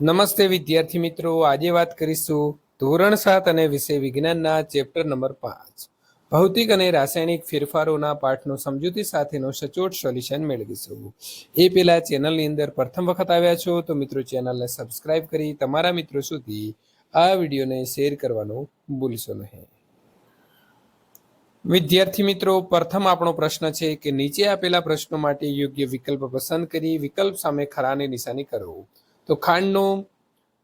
નમસ્તે વિદ્યાર્થી મિત્રો. આજે વાત કરીશું ધોરણ સાત અને વિષય વિજ્ઞાનના ચેપ્ટર નંબર પાંચ. ભૌતિક અને રાસાયણિક ફેરફારોના પાઠનો સમજૂતી સાથેનો સચોટ સોલ્યુશન મેળવીશું. એ પહેલા ચેનલની અંદર પ્રથમ વખત આવ્યા છો તો મિત્રો ચેનલને સબસ્ક્રાઇબ કરી તમારા મિત્રો સુધી આ વિડીયોને શેર કરવાનું ભૂલશો નહીં. વિદ્યાર્થી મિત્રો, પ્રથમ આપણો પ્રશ્ન છે કે નીચે આપેલા પ્રશ્નો માટે યોગ્ય વિકલ્પ પસંદ કરી વિકલ્પ સામે ખરાની નિશાની કરો. તો ખાંડનો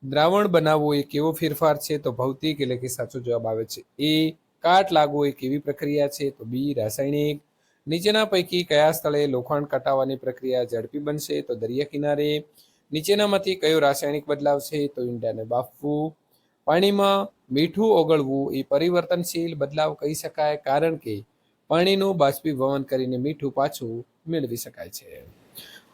દ્રાવણ બનાવવું એ કેવો ફેરફાર છે? તો ભૌતિક એટલે કે સાચો જવાબ આવે છે એ કાટ લાગવો એ કેવી પ્રક્રિયા છે? તો બી રાસાયણિક. નીચેના પૈકી કયા સ્થળે લોખંડ કટાવવાની પ્રક્રિયા ઝડપી બનશે? તો દરિયા કિનારે. નીચેનામાંથી કયો રાસાયણિક બદલાવ છે? તો ઈંડાને બાફવું. પાણીમાં મીઠું ઓગળવું એ પરિવર્તનશીલ બદલાવ કહી શકાય, કારણ કે પાણીનું બાષ્પીભવન કરીને મીઠું પાછું મેળવી શકાય છે.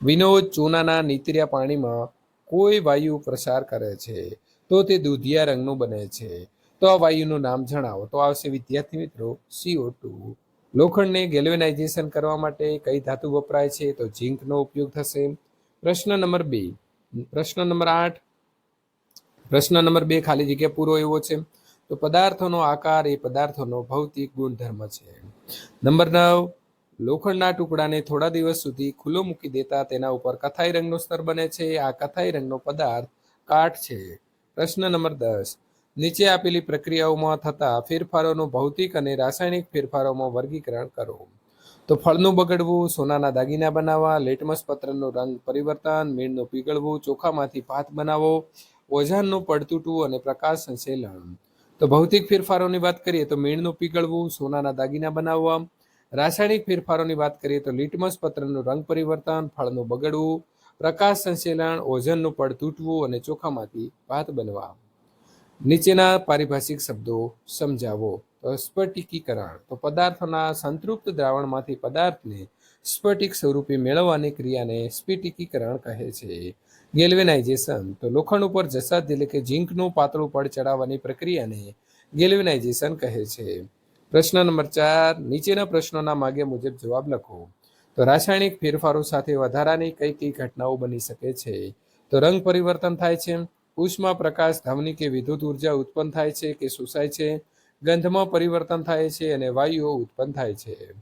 વિનોદ, ચૂનાના નીતર્યા પાણીમાં કોઈ વાયુ પ્રસાર કરે છે, તો તે દૂધિયા રંગનું બને છે. તો આ વાયુનું નામ જણાવો. તો આવશે વિદ્યાર્થી મિત્રો સીઓ ટુ લોખંડને ગેલ્વેનાઇઝેશન કરવા માટે કઈ ધાતુ વપરાય છે? તો ઝીંકનો ઉપયોગ થશે. પ્રશ્ન નંબર બે. પ્રશ્ન નંબર આઠ. પ્રશ્ન નંબર બે ખાલી જગ્યા પૂરો એવો છે. તો પદાર્થોનો આકાર એ પદાર્થોનો ભૌતિક ગુણધર્મ છે. નંબર નવ. લોખંડના ટુકડાને થોડા દિવસ સુધી ખુલ્લો મૂકી દેતા તેના ઉપર કથાઈ રંગનો સ્તર બને છે. આ કથાઈ રંગનો પદાર્થ કાટ છે. પ્રશ્ન નંબર દસ. નીચે આપેલી પ્રક્રિયાઓમાં થતા ફેરફારોનું ભૌતિક અને રાસાયણિક ફેરફારોમાં વર્ગીકરણ કરો. તો ફળનું બગડવું, સોનાના દાગીના બનાવવા, લેટમસ પત્રનો રંગ પરિવર્તન, મીણનું પીગળવું, ચોખામાંથી ભાત બનાવો, ઓઝાનનું પડતૂટવું અને પ્રકાશ સંશ્લેષણ તો ભૌતિક ફેરફારોની વાત કરીએ તો મીણનું પીગળવું, સોનાના દાગીના બનાવવા રાસાયણિક ફેરફારોની વાત કરીએ તો લિટમસ પત્રનું રંગ પરિવર્તન, ફળનું બગડવું, પ્રકાશ સંશ્લેષણ ઓઝનનું પડ તૂટવું અને ચોખામાંથી ભાત બનવા. નીચેના પારિભાષિક શબ્દો સમજાવો. તો સ્ફટિકીકરણ. તો પદાર્થોના સંતૃપ્ત દ્રાવણમાંથી પદાર્થને સ્ફટિક સ્વરૂપે મેળવવાની ક્રિયાને સ્ફટિકીકરણ કહે છે. ગેલ્વેનાઇઝેશન. તો લોખંડ ઉપર જસાદ એટલે કે ઝીંકનું પાતળું પડ ચડાવવાની પ્રક્રિયાને ગેલ્વેનાઇઝેશન કહે છે. પ્રશ્ન નંબર ચાર, નીચેના પ્રશ્નોના માગે મુજબ જવાબ લખો. તો રાસાયણિક ફેરફારો સાથે વધારાની કઈ કઈ ઘટનાઓ બની શકે છે? તો રંગ પરિવર્તન થાય છે, ઉષ્મા પ્રકાશ ધ્વનિ કે વિદ્યુત ઊર્જા ઉત્પન્ન થાય છે કે શોષાય છે, ગંધમાં પરિવર્તન થાય છે અને વાયુઓ ઉત્પન્ન થાય છે.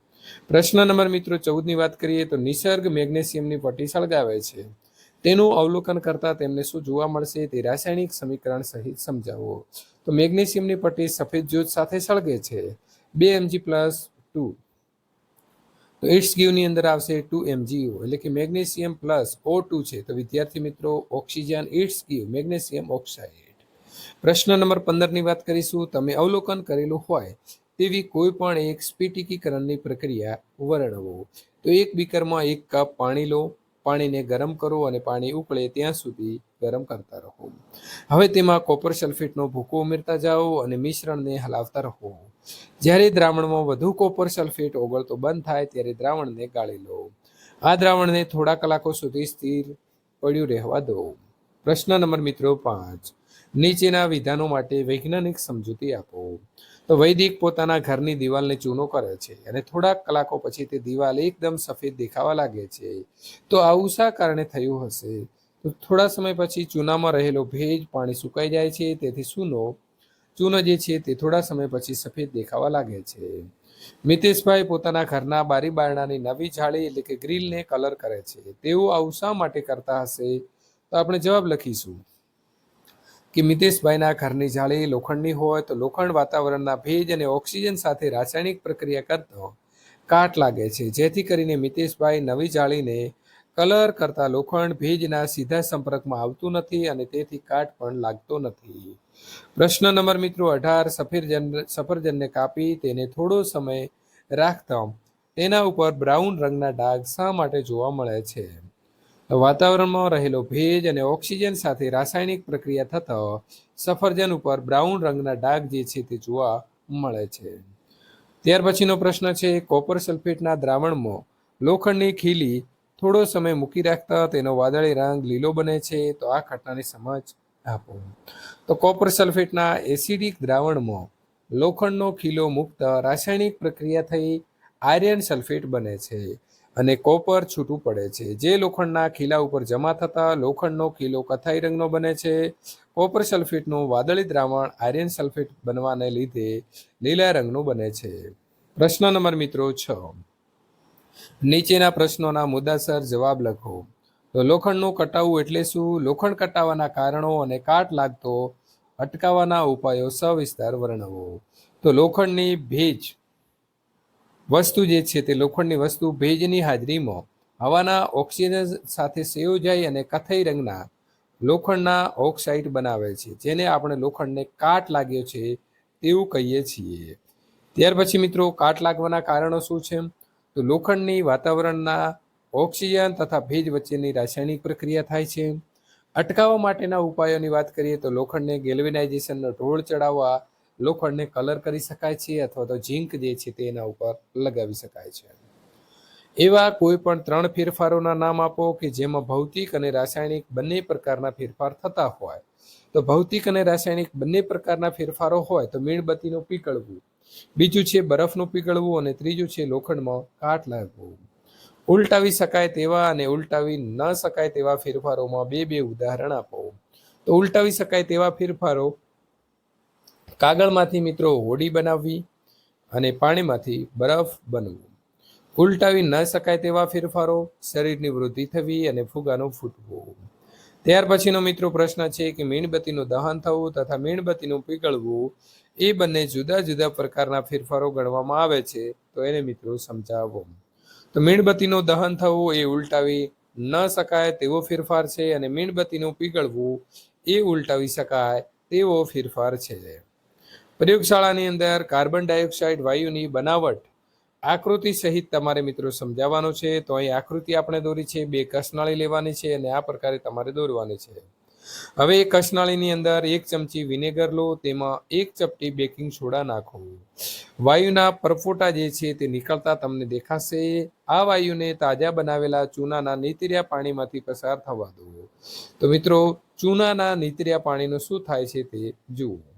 પ્રશ્ન નંબર મિત્રો, ચૌદની વાત કરીએ તો નિસર્ગ મેગ્નેશિયમની પટ્ટી સળગાવે છે. તેનું અવલોકન કરતા તેમને શું જોવા મળશે? તે રાસાયણિક સમીકરણ સહિત સમજાવો. તો મેગ્નેશિયમની પટ્ટી સફેદ જ્યોત સાથે સળગે છે. બે એમજી પ્લસ ટુ તો ઇટ્સ ગીવની અંદર આવશે ટુ એમજીઓ એટલે કે મેગ્નેશિયમ પ્લસ ઓ ટુ છે. તો વિદ્યાર્થી મિત્રો, oxygen it's give magnesium oxide. પ્રશ્ન નંબર પંદરની વાત કરીશું. તમે અવલોકન કરેલું હોય તેવી કોઈ પણ એક સ્ફટિકીકરણની પ્રક્રિયા વર્ણવો. તો એક બીકરમાં એક કપ પાણી લો. પાણીને ગરમ કરો અને પાણી ઉકળે ત્યાં સુધી ગરમ કરતા રહો. હવે તેમાં કોપર સલ્ફેટનો ભૂકો ઉમેરતા જાઓ અને મિશ્રણને હલાવતા રહો. જ્યારે દ્રાવણમાં વધુ કોપર સલ્ફેટ ઓગળતો બંધ થાય ત્યારે દ્રાવણને ગાળી લો. આ દ્રાવણને થોડા કલાકો સુધી સ્થિર પડ્યું રહેવા દો. પ્રશ્ન નંબર મિત્રો પાંચ. નીચેના વિધાનો માટે વૈજ્ઞાનિક સમજૂતી આપો. તો વૈદિક પોતાના ઘરની દિવાલને ચૂનો કરે છે અને થોડાક કલાકો પછી તે દિવાલ એકદમ સફેદ દેખાવા લાગે છે. તો આવું શા કારણે થયું હશે? તો થોડા સમય પછી ચૂનામાં રહેલો ભેજ પાણી સુકાઈ જાય છે, તેથી સૂનો. ચૂનો જે છે તે થોડા સમય પછી સફેદ દેખાવા લાગે છે. મિતેશભાઈ પોતાના ઘરના બારી બારણાની નવી જાળી એટલે કે ગ્રીલને કલર કરે છે. તેઓ આવું શા માટે કરતા હશે? તો આપણે જવાબ લખીશું. કે મિતેશભાઈના ઘરની જાળી લોખંડની હોય તો લોખંડ વાતાવરણના ભેજ અને ઓક્સિજન સાથે રાસાયણિક પ્રક્રિયા કરતો કાટ લાગે છે. જેથી કરીને મિતેશભાઈ નવી જાળીને કલર કરતા લોખંડ ભેજના સીધા સંપર્કમાં આવતું નથી અને તેથી કાટ પણ લાગતો નથી. પ્રશ્ન નંબર મિત્રો અઢાર, સફરજન, સફરજનને કાપી તેને થોડો સમય રાખતા તેના ઉપર બ્રાઉન રંગના ડાઘ શા માટે જોવા મળે છે? વાતાવરણમાં રહેલો ભેજ અને ઓક્સિજન સાથે રાસાયણિક પ્રક્રિયા થતા સફરજન ઉપર બ્રાઉન રંગના ડાઘ જે છે તે જોવા મળે છે. ત્યાર પછીનો પ્રશ્ન છે, કોપર સલ્ફેટના દ્રાવણમાં લોખંડની ખીલી થોડો સમય મૂકી રાખતા તેનો વાદળી રંગ લીલો બને છે, તો આ ઘટનાની સમજ આપો. તો કોપર સલ્ફેટના એસિડિક દ્રાવણમાં લોખંડનો ખીલો મુક્ત રાસાયણિક પ્રક્રિયા થઈ આયર્ન સલ્ફેટ બને છે. અને કોપર છૂટું પડે છે. જે લોખંડના ખીલા ઉપર જમા થતા લોખંડનો ખીલો કથાઈ રંગનો બને છે. કોપર સલ્ફેટનું વાદળી દ્રાવણ આયર્ન સલ્ફેટ બનવાને લીધે લીલા રંગનું બને છે. પ્રશ્ન નંબર મિત્રો છ. નીચેના પ્રશ્નોના મુદ્દાસર જવાબ લખો. તો લોખંડનું કટાવવું એટલે શું? લોખંડ કટાવવાના કારણો અને કાટ લાગતો અટકાવવાના ઉપાયો સવિસ્તાર વર્ણવો. તો લોખંડની ભેજ વસ્તુ જે છે તે લોખંડની વસ્તુ, ભેજની હાજરીમાં હવાના ઓક્સિજન સાથે સંયોજાઈ અને કથઈ રંગના લોખંડના ઓક્સાઇડ બનાવે છે, જેને આપણે લોખંડને કાટ લાગ્યો છે તેવું કહીએ છીએ. ત્યાર પછી મિત્રો, કાટ લાગવાના કારણો શું છે? તો લોખંડની વાતાવરણના ઓક્સિજન તથા ભેજ વચ્ચેની રાસાયણિક પ્રક્રિયા થાય છે. અટકાવવા માટેના ઉપાયોની વાત કરીએ તો લોખંડને ગેલ્વેનાઇઝેશનનો ઢોળ ચડાવવા લોખંડને કલર કરી શકાય છે અથવા તો ઝીંક જે છે તેના ઉપર લગાવી શકાય છે. એવા કોઈ પણ ત્રણ ફેરફારોના નામ આપો કે જેમાં ભૌતિક અને રાસાયણિક બંને પ્રકારના ફેરફાર થતા હોય. તો ભૌતિક અને રાસાયણિક બંને પ્રકારના ફેરફારો હોય તો મીણબત્તીનું પીકળવું બીજું છે બરફનું પીગળવું અને ત્રીજું છે લોખંડમાં કાટ લાગવું. ઉલટાવી શકાય તેવા અને ઉલટાવી ન શકાય તેવા ફેરફારોમાં બે બે ઉદાહરણ આપો. તો ઉલટાવી શકાય તેવા ફેરફારો કાગળમાંથી મિત્રો હોડી બનાવવી અને પાણીમાંથી બરફ બનવું. ઉલટાવી ન શકાય તેવા ફેરફારો, શરીરની વૃદ્ધિ થવી અને ફુગાનો ફૂટવો. ત્યાર પછીનો મિત્રો પ્રશ્ન છે કે મીણબત્તીનું દહન થવું તથા મીણબત્તીનું પીગળવું એ બંને જુદા જુદા પ્રકારના ફેરફારો ગણવામાં આવે છે, તો એને મિત્રો સમજાવો. તો મીણબત્તીનું દહન થવું એ ઉલટાવી ન શકાય તેવો ફેરફાર છે અને મીણબત્તીનું પીગળવું એ ઉલટાવી શકાય તેવો ફેરફાર છે. પ્રયોગશાળાની અંદર કાર્બન ડાયોક્સાઇડ વાયુની બનાવટ આકૃતિ સહિત તમારે મિત્રો સમજાવવાનો છે. તો અહીં આકૃતિ આપણે દોરી છે, બે કસનાળી લેવાની છે અને આ પ્રકારે તમારે દોરવાની છે. હવે એ કસનાળીની અંદર એક ચમચી વિનેગર લો, તેમાં એક ચપટી બેકિંગ સોડા નાખો. વાયુના પરફોટા જે છે તે નીકળતા તમને દેખાશે. આ વાયુને તાજા બનાવેલા ચૂનાના નીતર્યા પાણીમાંથી પસાર થવા દો. તો મિત્રો, ચૂનાના નીતર્યા પાણીનું શું થાય છે તે જુઓ.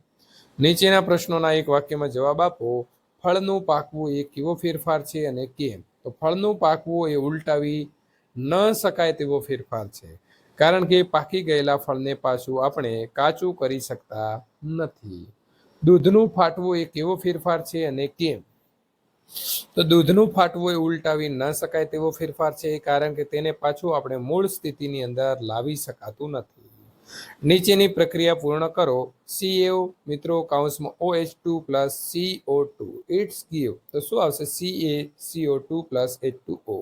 નીચેના પ્રશ્નોના એક વાક્યમાં જવાબ આપો, ફળનું પાકવું એ કેવો ફેરફાર છે અને કેમ? તો ફળનું પાકવું એ ઉલટાવી ન શકાય તેવો ફેરફાર છે. કારણ કે પાકી ગયેલા ફળને પાછું આપણે કાચું કરી શકતા નથી. દૂધનું ફાટવું એ કેવો ફેરફાર છે અને કેમ? તો દૂધનું ફાટવું એ ઉલટાવી ન શકાય તેવો ફેરફાર છે, કારણ કે તેને પાછું આપણે મૂળ સ્થિતિની અંદર લાવી શકાતું નથી. નીચેની પ્રક્રિયા પૂર્ણ કરો. સીએઓ મિત્રો કાઉન્સમાં O H two plus CO two it's give તો શું આવશે? C A CO two plus H two O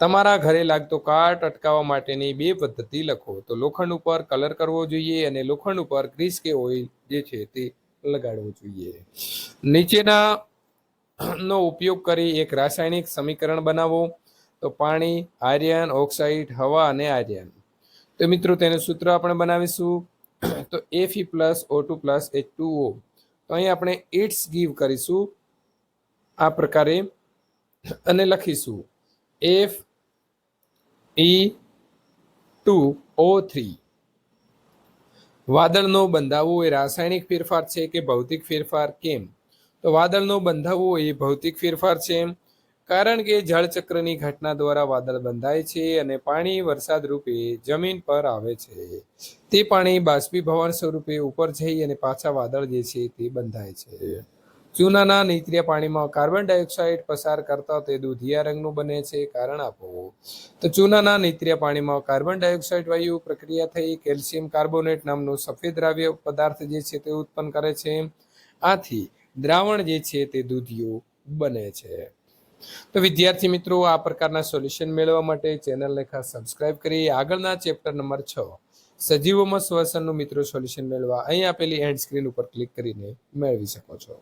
તમારા ઘરે લાગતો કાટ અટકાવવા માટેની બે પદ્ધતિ લખો. તો લોખંડ ઉપર કલર કરવો જોઈએ અને લોખંડ ઉપર ગ્રીસ કે ઓઇલ જે છે તે લગાડવું જોઈએ. નીચેના નો ઉપયોગ કરી એક રાસાયણિક સમીકરણ બનાવો. તો પાણી આર્યન ઓક્સાઇડ, હવા અને આર્યન તો મિત્રો, તેનું સૂત્ર આપણે બનાવીશું. તો F plus O two plus H two O તો અહીં આપણે ઇટ્સ ગીવ કરીશું. આ પ્રકારે. અને લખીશું. F E two O three. વાદળનો બંધાવો એ રાસાયણિક ફેરફાર છે કે ભૌતિક ફેરફાર? કેમ? તો વાદળનો બંધાવો એ ભૌતિક ફેરફાર છે. કારણ કે જળચક્રની ઘટના દ્વારા વાદળ બંધાય છે અને પાણી વરસાદ રૂપે જમીન પર આવે છે. તે પાણી બાષ્પીભવન સ્વરૂપે ઉપર જઈ અને પાછા વાદળ જે છે તે બંધાય છે. ચૂનાના નીતર્યા પાણીમાં કાર્બન ડાયોક્સાઇડ પસાર કરતા તે દૂધિયા રંગનું બને છે. કારણ આપો. તો ચૂનાના નીતર્યા પાણીમાં કાર્બન ડાયોક્સાઇડ વાયુ પ્રક્રિયા થઈ કેલ્શિયમ કાર્બોનેટ નામનું સફેદ દ્રાવ્ય પદાર્થ જે છે તે ઉત્પન્ન કરે છે. આથી દ્રાવણ જે છે તે દૂધિયું બને છે. તો વિદ્યાર્થી મિત્રો, આ પ્રકારના સોલ્યુશન મેળવવા માટે ચેનલને ખાસ સબસ્ક્રાઇબ કરી આગળના ચેપ્ટર નંબર છ, સજીવોમાં શ્વસનનું મિત્રો સોલ્યુશન મેળવવા અહીં આપેલી એન્ડ સ્ક્રીન ઉપર ક્લિક કરીને મેળવી શકો છો.